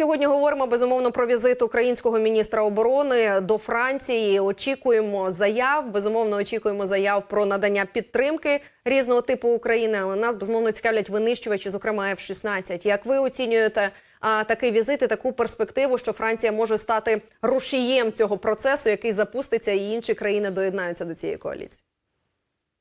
сьогодні говоримо безумовно про візит українського міністра оборони до Франції. Очікуємо заяв. Безумовно, очікуємо заяв про надання підтримки різного типу України. Але нас безумовно цікавлять винищувачі, зокрема F-16. Як ви оцінюєте а, такий візит і таку перспективу, що Франція може стати рушієм цього процесу, який запуститься, і інші країни доєднаються до цієї коаліції?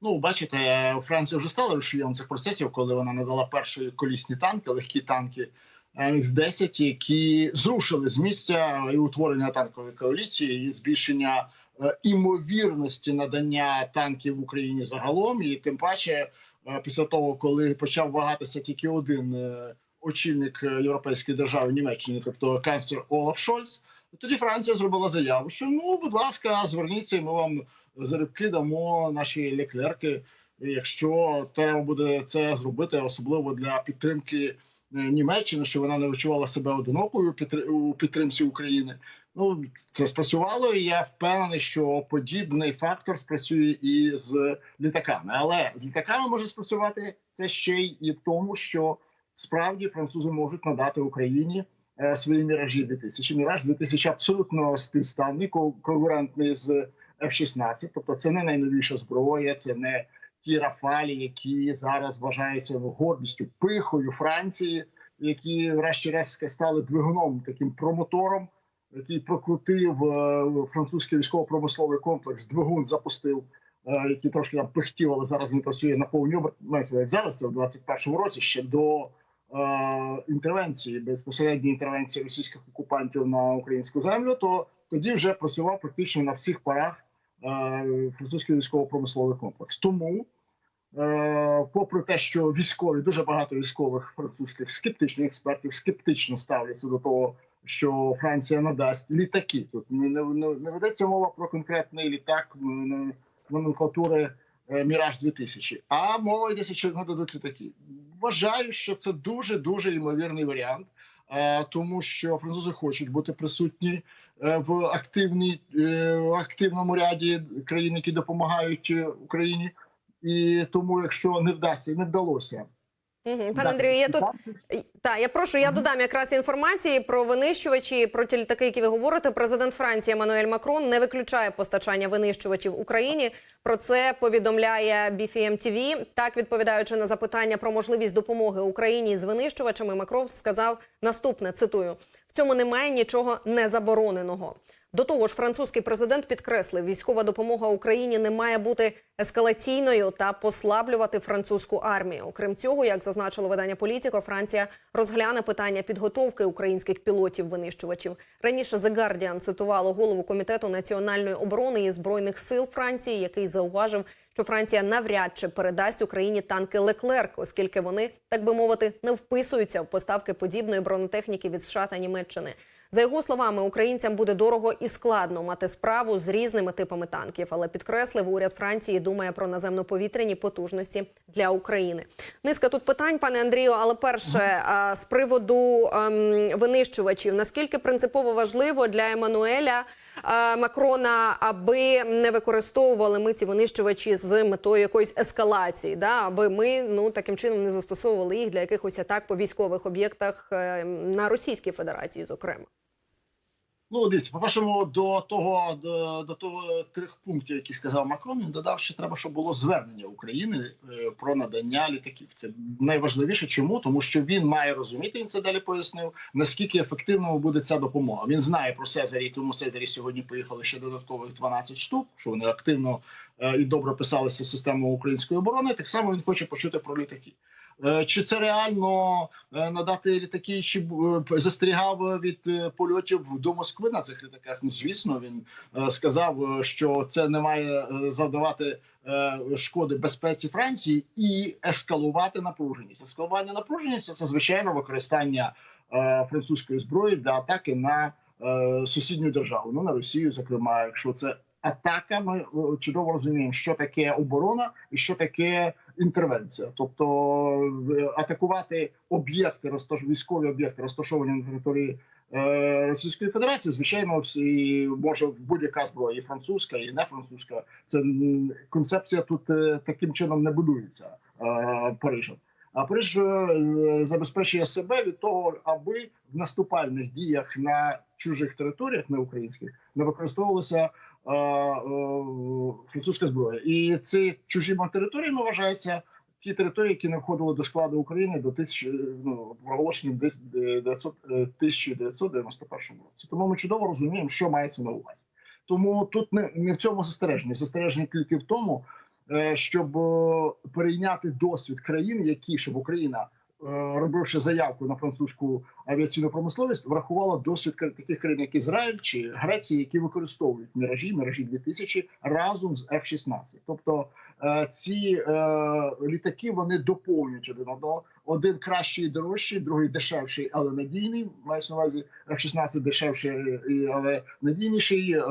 Ну, бачите, Франція вже стала рушієм цих процесів, коли вона надала перші колісні танки, легкі танки Х-10, які зрушили з місця і утворення танкової коаліції, і збільшення е, імовірності надання танків в Україні загалом. І тим паче, е, після того, коли почав вагатися тільки один е, очільник європейської держави Німеччини, тобто канцлер Олаф Шольц. Тоді Франція зробила заяву, що ну, будь ласка, зверніться, і ми вам залюбки дамо наші леклерки. Якщо треба буде це зробити, особливо для підтримки Німеччини, щоб вона не відчувала себе одинокою у підтримці України. Ну це спрацювало, і я впевнений, що подібний фактор спрацює і з літаками. Але з літаками може спрацювати це ще й і в тому, що справді французи можуть надати Україні е, свої міражі 2000. Міраж 2000 абсолютно співставний, ко- конкурентний з F-16. Тобто, це не найновіша зброя, це не ті рафалі, які зараз вважаються гордістю, пихою Франції, які, врешті-решт, стали двигуном таким промотором, який прокрутив е, французький військово-промисловий комплекс. Двигун запустив. е, Який трошки там пихтів, але зараз він працює на повні увазі зараз це в 21-му році ще до е, інтервенції, безпосередньої інтервенції російських окупантів на українську землю, то тоді вже працював практично на всіх парах французький військово-промисловий комплекс. Тому, е, попри те, що військові дуже багато військових французьких скептичних експертів скептично ставляться до того, що Франція надасть літаки. Тут не, не, не, ведеться мова про конкретний літак номенклатури е, Міраж 2000 а мова йдеться, що нададуть літаки. Вважаю, що це дуже дуже ймовірний варіант, е, тому що французи хочуть бути присутні е, в активній е, в активному ряді країн, які допомагають е, Україні. І тому, якщо не вдасться, не вдалося, Угу. Пане Андрію, я тут Так, я прошу, я додам якраз інформації про винищувачі, про ті літаки, які ви говорите. Президент Франції Еммануель Макрон не виключає постачання винищувачів Україні. Про це повідомляє BFM TV. Так, відповідаючи на запитання про можливість допомоги Україні з винищувачами, Макрон сказав наступне: цитую: в цьому немає нічого незабороненого. До того ж, французький президент підкреслив, військова допомога Україні не має бути ескалаційною та послаблювати французьку армію. Окрім цього, як зазначило видання Політіко, Франція розгляне питання підготовки українських пілотів-винищувачів. Раніше The Guardian цитувало голову комітету національної оборони і збройних сил Франції, який зауважив, що Франція навряд чи передасть Україні танки Леклерк, оскільки вони, так би мовити, не вписуються в поставки подібної бронетехніки від США та Німеччини. За його словами, українцям буде дорого і складно мати справу з різними типами танків, але підкреслив уряд Франції думає про наземно-повітряні потужності для України. Низка тут питань, пане Андрію. Але перше з приводу ем, винищувачів, наскільки принципово важливо для Еммануеля Макрона, аби не використовували ми ці винищувачі з метою якоїсь ескалації, да аби ми ну таким чином не застосовували їх для якихось атак по військових об'єктах е, на Російській Федерації, зокрема. Ну, дивіться, по першому до того до, до того трьох пунктів, які сказав Макрон, він додав, що треба, щоб було звернення України е, про надання літаків. Це найважливіше. Чому? Тому що він має розуміти, він це далі пояснив, наскільки ефективною буде ця допомога. Він знає про Сезарі, тому Сезарі сьогодні поїхали ще додаткових 12 штук, що вони активно е, і добре писалися в систему української оборони. Так само він хоче почути про літаки. Е, Чи це реально е, надати літаки? Чи е, застерігав від польотів до Москви на цих літаках? Ну звісно, він сказав, що це не має завдавати шкоди безпеці Франції і ескалувати напруженість. Ескалування напруженості це звичайно використання французької зброї для атаки на сусідню державу, ну на Росію, зокрема, якщо це. Атака, ми е, чудово розуміємо, що таке оборона і що таке інтервенція, тобто е, атакувати об'єкти, розташ... військові об'єкти, розташовані на території е, Російської Федерації, звичайно, всі може в будь-яка зброя, і французька, і не французька. Це концепція тут таким чином не будується Парижем. А Париж е, забезпечує себе від того, аби в наступальних діях на чужих територіях, не українських, не використовувалася е, е, французька зброя. І ці чужі територіями вважаються ті території, які не входили до складу України до тисячі ну проголошені в 1900 е, 1991 році. Тому ми чудово розуміємо, що мається на увазі. Тому тут не, не в цьому застереження. Застереження тільки в тому, щоб е, перейняти досвід країн, які щоб Україна. е, Робивши заявку на французьку авіаційну промисловість, врахувала досвід таких країн, як Ізраїль чи Греція, які використовують міражі, міражі 2000 разом з F-16. Тобто е, ці е, літаки вони доповнюють один одного. Один кращий дорожчий, другий дешевший, але надійний. Мається на увазі F-16 дешевший, але надійніший.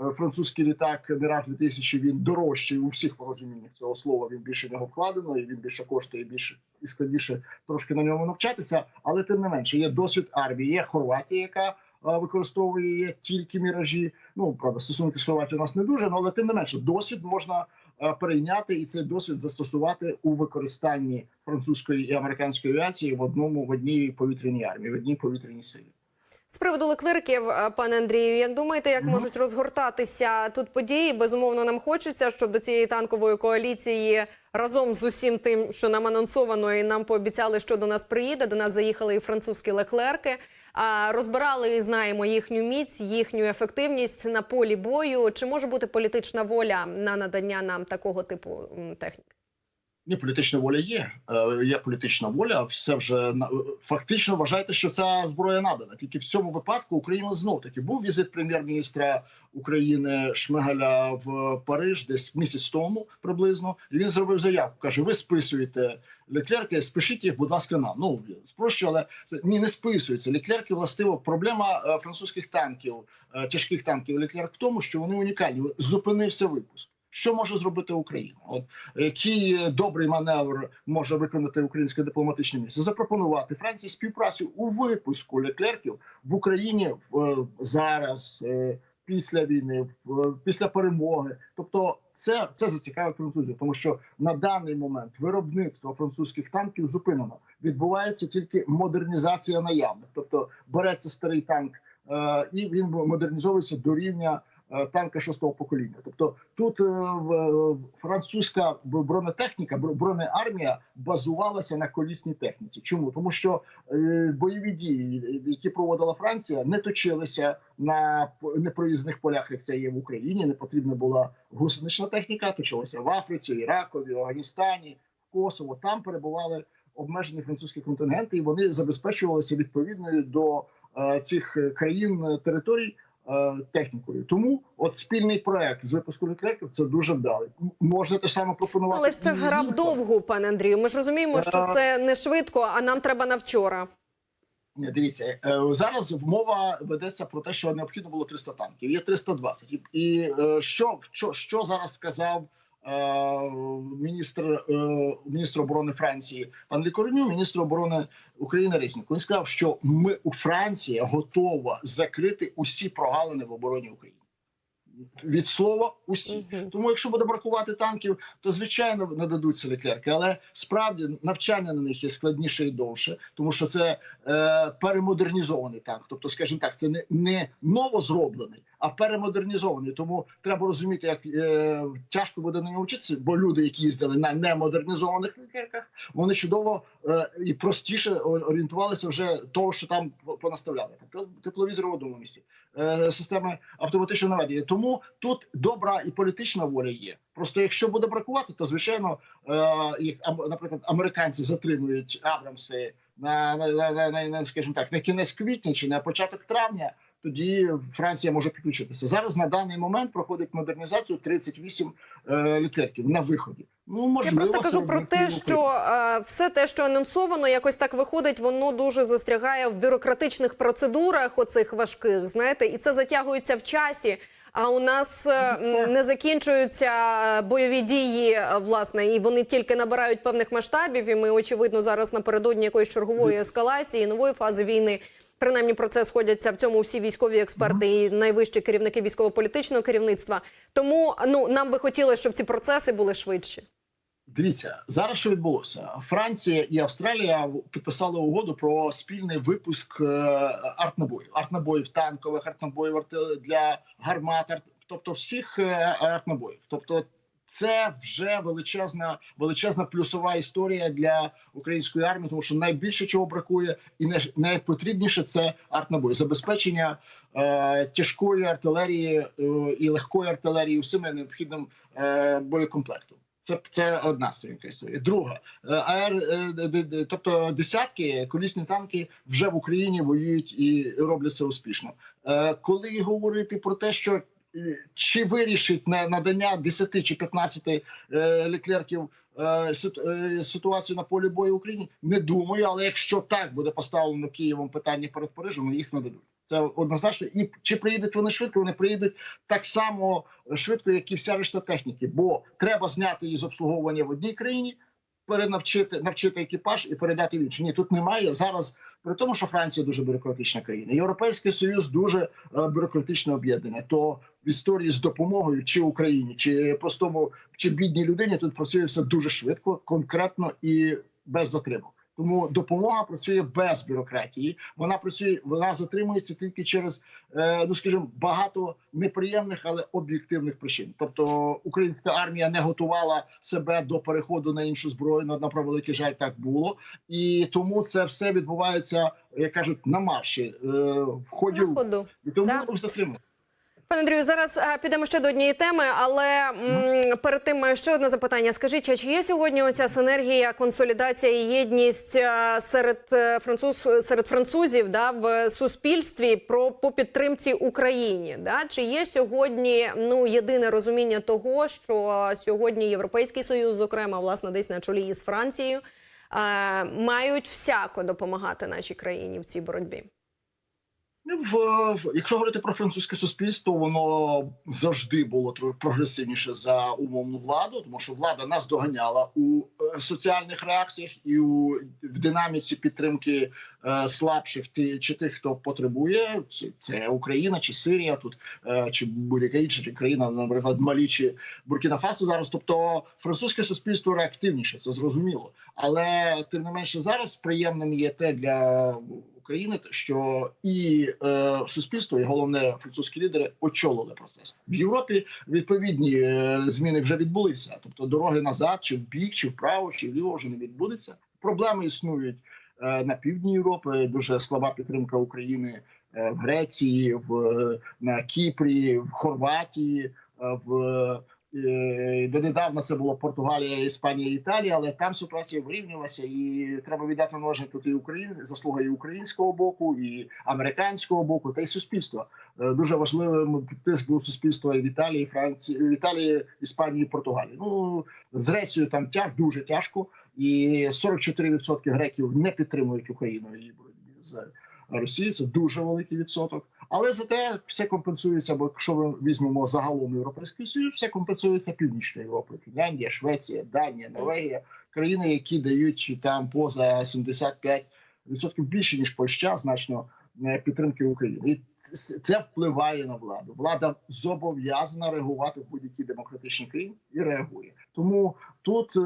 Е, Французький літак Міраж 2000 він дорожчий у всіх порозуміннях цього слова. Він більше в нього вкладено, і він більше коштує, більше і складніше трошки на ньому навчатися. Але тим не менше, є досвід армії. Є Хорватія, яка е, використовує тільки міражі. Ну правда, стосунки з Хорватією у нас не дуже, але тим не менше, досвід можна е, перейняти і цей досвід застосувати у використанні французької і американської авіації в одному в одній повітряній армії, в одній повітряній силі. З приводу леклерків, е, пане Андрію, як думаєте, як можуть розгортатися тут події? Безумовно, нам хочеться, щоб до цієї танкової коаліції разом з усім тим, що нам анонсовано, і нам пообіцяли, що до нас приїде. До нас заїхали і французькі леклерки. А розбирали і знаємо їхню міць, їхню ефективність на полі бою. Чи може бути політична воля на надання нам такого типу техніки? Ні, політична воля є. Е, Є політична воля. Все вже на- фактично вважайте, що ця зброя надана. Тільки в цьому випадку Україна знов таки був візит прем'єр-міністра України Шмигаля в Париж десь місяць тому приблизно. І він зробив заявку. каже: Ви списуєте леклерки, спишіть їх, будь ласка, нам. Ну спрощую, але це ні, не списується. Леклерки властиво проблема е, французьких танків, е, тяжких танків леклерк в тому, що вони унікальні. Зупинився випуск. Що може зробити Україна? От який е, добрий маневр може виконати українське дипломатичне місце? Запропонувати Франції співпрацю у випуску леклерків в Україні е, зараз, е, після війни, в- е, після перемоги. Тобто, це, це зацікавить французів, тому що на даний момент виробництво французьких танків зупинено. Відбувається тільки модернізація наявних, тобто береться старий танк. е, І він модернізовується до рівня е, танка шостого покоління. Тобто тут е, французька бронетехніка, бронеармія базувалася на колісній техніці. Чому? Тому що е, бойові дії, які проводила Франція, не точилися на непроїзних полях, як це є в Україні. Не потрібна була гусенична техніка, точилася в Африці, Іракові, Афганістані, Косово. Там перебували обмежені французькі контингенти, і вони забезпечувалися відповідною до цих країн територій технікою. Тому от спільний проект з випуску рекретів це дуже вдалий. Можна те саме пропонувати. Але ж це гра вдовгу, пане Андрію. Ми ж розуміємо, що Е, це не швидко, а нам треба на вчора. Дивіться, е, зараз мова ведеться про те, що необхідно було 300 танків. Є 320. І, е, що, що, що зараз сказав е, міністр, е, міністр оборони Франції пан Лікорню, міністр оборони України Резнік. Він сказав, що ми у Франції готова закрити усі прогалини в обороні України. Від слова усі. Тому, якщо буде бракувати танків, то звичайно нададуться леклерки. Але справді навчання на них є складніше і довше, тому що це е, перемодернізований танк. Тобто, скажімо так, це не, не новозроблений, а перемодернізований. Тому треба розуміти, як е, тяжко буде на ньому вчитися, бо люди, які їздили на немодернізованих леклерках, вони чудово е, і простіше орієнтувалися вже того, що там понаставляли. Тепловізор в одному місці, е, системи автоматичного наведення. Тому тут добра і політична воля є. Просто якщо буде бракувати, то звичайно, е, як ам- наприклад, американці затримують Абрамси на, на, на, на, на, скажімо так, на кінець квітня чи на початок травня. Тоді Франція може підключитися. Зараз на даний момент проходить модернізацію 38 е, літерків на виході. Ну Я просто кажу про те, що е, все те, що анонсовано, якось так виходить, воно дуже застрягає в бюрократичних процедурах, оцих важких, знаєте, і це затягується в часі. А у нас е, не закінчуються е, бойові дії, е, власне, і вони тільки набирають певних масштабів. І ми очевидно зараз напередодні якоїсь чергової ескалації, нової фази війни. Принаймні про це сходяться в цьому всі військові експерти і найвищі керівники військово-політичного керівництва. Тому ну нам би хотілося, щоб ці процеси були швидші. Дивіться, зараз що відбулося? Франція і Австралія підписали угоду про спільний випуск е, артнабоїв, артнабоїв танкових, артнабоїв для гармат, тобто всіх е, артнабоїв. Тобто, це вже величезна, величезна плюсова історія для української армії, тому що найбільше чого бракує, і найпотрібніше це артнабої, забезпечення е, тяжкої артилерії е, і легкої артилерії усіми необхідним е, боєкомплектом. Це, це одна сторінка історії. Друга е, АР, е, д- тобто десятки колісні танки вже в Україні воюють і роблять це успішно. Е, Коли говорити про те, що е, чи вирішить на надання 10 чи 15 е, леклерків е, сит- е, ситуацію на полі бою в Україні, не думаю. Але якщо так буде поставлено Києвом питання перед Парижем, їх нададуть. Це однозначно. І чи приїдуть вони швидко? Вони приїдуть так само швидко, як і вся решта техніки, бо треба зняти її з обслуговування в одній країні, перенавчити навчити екіпаж і передати в іншу. Ні, тут немає зараз. При тому, що Франція дуже бюрократична країна, Європейський Союз дуже е, бюрократичне об'єднання. То в історії з допомогою чи Україні, чи простому чи бідній людині тут все дуже швидко, конкретно і без затримок. Тому допомога працює без бюрократії. Вона працює, вона затримується тільки через е, ну скажімо, багато неприємних, але об'єктивних причин. Тобто українська армія не готувала себе до переходу на іншу зброю. На, на превеликий жаль, так було, і тому це все відбувається, як кажуть, на марші е, в ході На ходу. і тому Да. затримує. Пане Андрію, зараз е, підемо ще до однієї теми, але м, перед тим маю ще одне запитання. Скажіть, чи є сьогодні оця синергія, консолідація і єдність е, серед е, француз серед французів да, в суспільстві про по підтримці Україні? Да? Чи є сьогодні ну єдине розуміння того, що сьогодні Європейський Союз, зокрема, власне, десь на чолі із Францією, мають всяко допомагати нашій країні в цій боротьбі? Ну, В, якщо говорити про французьке суспільство, воно завжди було трохи прогресивніше за умовну владу, тому що влада нас доганяла у е, соціальних реакціях і у в динаміці підтримки е, слабших ті, чи тих, хто потребує. Це, це Україна чи Сирія, тут е, чи будь-яка інша країна, наприклад, Малі чи Буркіна Фасо зараз. Тобто французьке суспільство реактивніше, це зрозуміло. Але тим не менше зараз приємним є те для України, що і е, суспільство, і головне французькі лідери очолили процес в Європі. Відповідні е, зміни вже відбулися. Тобто дороги назад, чи в бік, чи вправо, чи вліво вже не відбудеться. Проблеми існують е, на півдні Європи. Дуже слаба підтримка України е, в Греції, в е, на Кіпрі, в Хорватії, е, в донедавна це було Португалія, Іспанія, Італія, але там ситуація вирівнювалася, і треба віддати належне тут і Україн, заслуга і українського боку, і американського боку, та й суспільства. Е, Дуже важливим тиск був суспільства і в Італії, Франції, в Італії, Іспанії, Португалії. Ну з Грецією там тяж дуже тяжко, і 44% греків не підтримують Україну її боротьбі з Росією. Це дуже великий відсоток. Але зате все компенсується, бо якщо ми візьмемо загалом Європейський Союз, все компенсується Північною Європою. Фінляндія, Швеція, Данія, Норвегія, країни, які дають там поза 75% більше ніж Польща, значно е, підтримки України. І це впливає на владу. Влада зобов'язана реагувати в будь-якій демократичній країні і реагує. Тому тут е,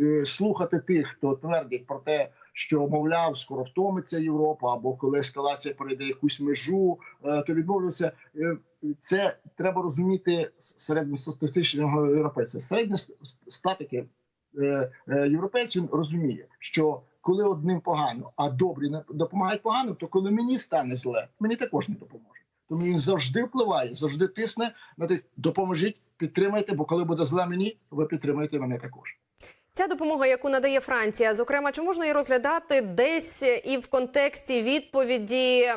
е, слухати тих, хто твердить про те, що мовляв, скоро втомиться Європа, або коли ескалація перейде якусь межу, е, то відмовляться. Е, Це треба розуміти середньостатистичного європейця. Середньостатики е, європейць він розуміє, що коли одним погано, а добрі допомагають поганим, то коли мені стане зле, мені також не допоможе. Тому він завжди впливає, завжди тисне на тих, допоможіть, підтримайте, бо коли буде зле мені, ви підтримаєте мене також. Ця допомога, яку надає Франція, зокрема, чи можна її розглядати десь і в контексті відповіді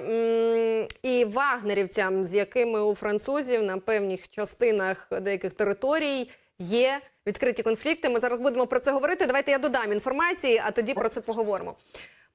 і вагнерівцям, з якими у французів на певних частинах деяких територій є відкриті конфлікти? Ми зараз будемо про це говорити. Давайте я додам інформації, а тоді про це поговоримо.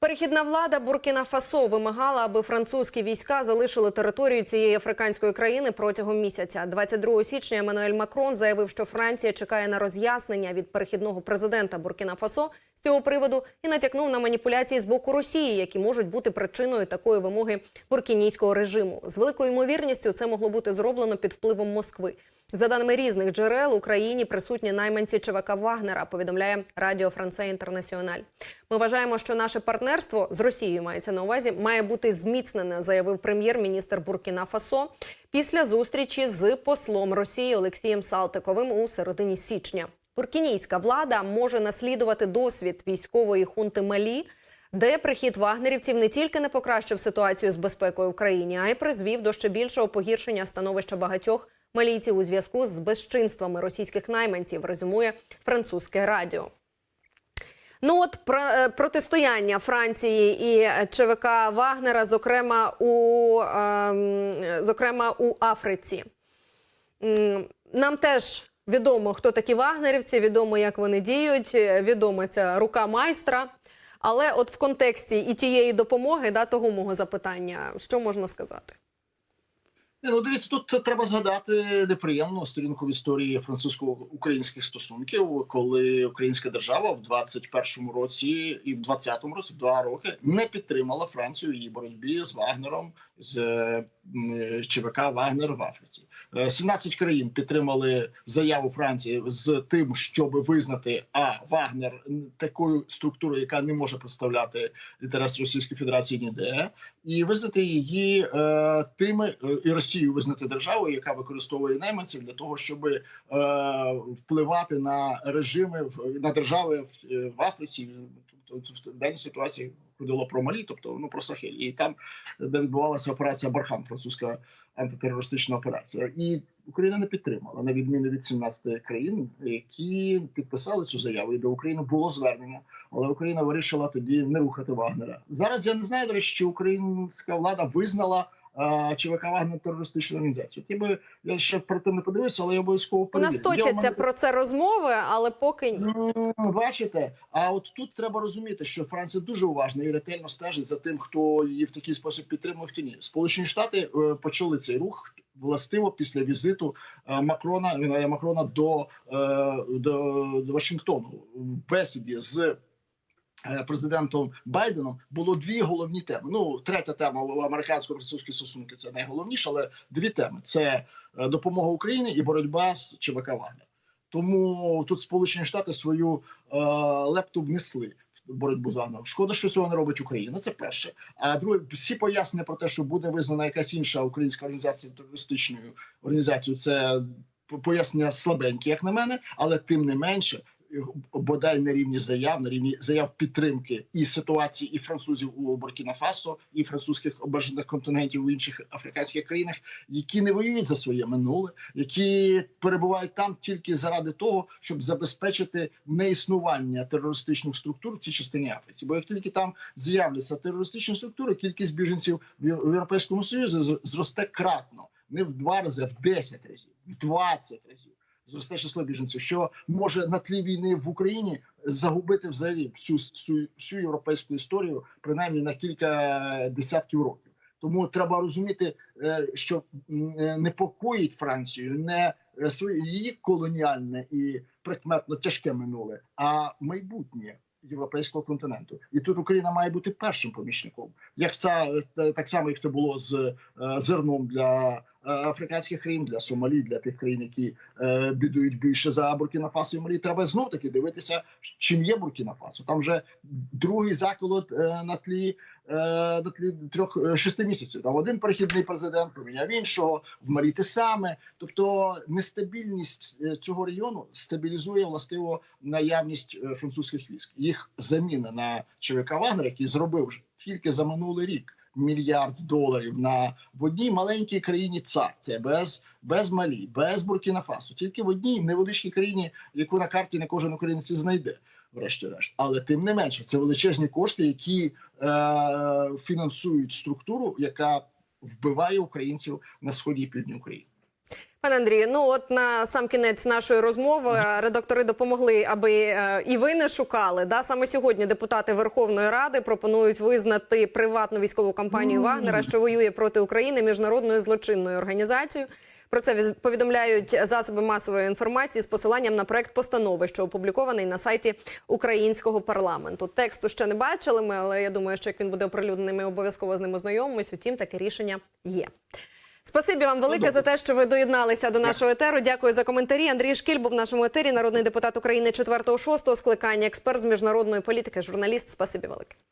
Перехідна влада Буркіна Фасо вимагала, аби французькі війська залишили територію цієї африканської країни протягом місяця. 22 січня Еммануель Макрон заявив, що Франція чекає на роз'яснення від перехідного президента Буркіна Фасо з цього приводу і натякнув на маніпуляції з боку Росії, які можуть бути причиною такої вимоги буркінійського режиму. З великою ймовірністю це могло бути зроблено під впливом Москви. За даними різних джерел, Україні присутні найманці ЧВК Вагнера. Повідомляє Радіо Франце Інтернаціональ. Ми вважаємо, що наше партнерство з Росією мається на увазі, має бути зміцнене, заявив прем'єр-міністр Буркіна Фасо після зустрічі з послом Росії Олексієм Салтиковим у середині січня. Буркінійська влада може наслідувати досвід військової хунти Малі, де прихід вагнерівців не тільки не покращив ситуацію з безпекою в країні, а й призвів до ще більшого погіршення становища багатьох малійців у зв'язку з безчинствами російських найманців. Резюмує французьке радіо. Ну от е, протистояння Франції і ЧВК Вагнера, зокрема у, ем, зокрема у Африці. Нам теж відомо, хто такі вагнерівці, відомо, як вони діють, е, відомо ця рука майстра. Але от в контексті і тієї допомоги, да, того мого запитання, що можна сказати? Ну, дивіться, тут треба згадати неприємну сторінку в історії французько-українських стосунків, коли українська держава в 21-му році і в 20-му році, в два роки, не підтримала Францію в її боротьбі з Вагнером з ЧВК Вагнер в Африці. Е, 17 країн підтримали заяву Франції з тим, щоб визнати а Вагнер такою структурою, яка не може представляти інтерес Російської Федерації ніде, і визнати її е, тими е, і Росію визнати державою, яка використовує найманців для того, щоб е, впливати на режими на держави в, е, в Африці. Тобто в даній ситуації ходило про Малі, тобто ну про Сахель, і там, де відбувалася операція Бархан, французька антитерористична операція, і Україна не підтримала на відміну від 17 країн, які підписали цю заяву. І до України було звернення, але Україна вирішила тоді не рухати Вагнера. Зараз я не знаю, до речі, чи українська влада визнала. А, ЧВК Вагнер терористичну організацію. Ті би я ще про те не подивився, але я обов'язково У нас точаться мене- про це розмови, але поки ні. Ну, Бачите, а от тут треба розуміти, що Франція дуже уважно і ретельно стежить за тим, хто її в такий спосіб підтримує в тіні. Сполучені Штати е, почали цей рух властиво після візиту е, Макрона Макрона до, е, до, до Вашингтону в бесіді з. Е, Президентом Байденом було дві головні теми. Ну, третя тема у американсько-французькі стосунки це найголовніше, але дві теми: це е, допомога Україні і боротьба з ЧВК Вагнер. Тому тут Сполучені Штати свою е, лепту внесли в боротьбу з Вагнером. Шкода, що цього не робить Україна. Це перше. А друге, всі пояснення про те, що буде визнана якась інша українська організація терористичною організацією, це пояснення слабенькі, як на мене, але тим не менше. Бодай на рівні заяв, на рівні заяв підтримки і ситуації і французів у Буркіна Фасо, і французьких обмежених контингентів у інших африканських країнах, які не воюють за своє минуле, які перебувають там тільки заради того, щоб забезпечити неіснування терористичних структур в цій частині Африці. Бо як тільки там з'являться терористичні структури, кількість біженців в Європейському Союзі зросте кратно, не в два рази, а в 10 разів, в 20 разів. Зросте число біженців, що може на тлі війни в Україні загубити взагалі всю, всю, всю європейську історію, принаймні на кілька десятків років. Тому треба розуміти, е, що е, непокоїть Францію не е, її колоніальне і прикметно тяжке минуле, а майбутнє європейського континенту. І тут Україна має бути першим помічником. Як це так само, як це було з зерном для африканських країн, для Сомалі, для тих країн, які е, бідують більше за Буркіна Фасо і Малі. Треба знов таки дивитися, чим є Буркіна Фасо. Там вже другий заколот е, на тлі. е, На трьох е, шести місяців там один перехідний президент поміняв іншого в Малі те саме. Тобто нестабільність е, цього регіону стабілізує властиво наявність е, французьких військ. Їх заміна на ЧВК Вагнер, який зробив тільки за минулий рік мільярд доларів на в одній маленькій країні ЦА. Це без, без Малі, без Буркіна-Фасу, Тільки в одній невеличкій країні, яку на карті не кожен українець знайде. Врешті-решт, але тим не менше, це величезні кошти, які е, фінансують структуру, яка вбиває українців на сході і півдні України. Пане Андрію, ну от на сам кінець нашої розмови редактори допомогли, аби е, і ви не шукали. Да? Саме сьогодні депутати Верховної Ради пропонують визнати приватну військову компанію Вагнера, що воює проти України міжнародною злочинною організацією. Про це повідомляють засоби масової інформації з посиланням на проект постанови, що опублікований на сайті українського парламенту. Тексту ще не бачили ми, але я думаю, що як він буде оприлюднений, ми обов'язково з ним ознайомимось. Утім, таке рішення є. Спасибі вам велике за те, що ви доєдналися до нашого етеру. Дякую за коментарі. Андрій Шкіль був в нашому етері, народний депутат України 4-6 скликання, експерт з міжнародної політики, журналіст. Спасибі велике.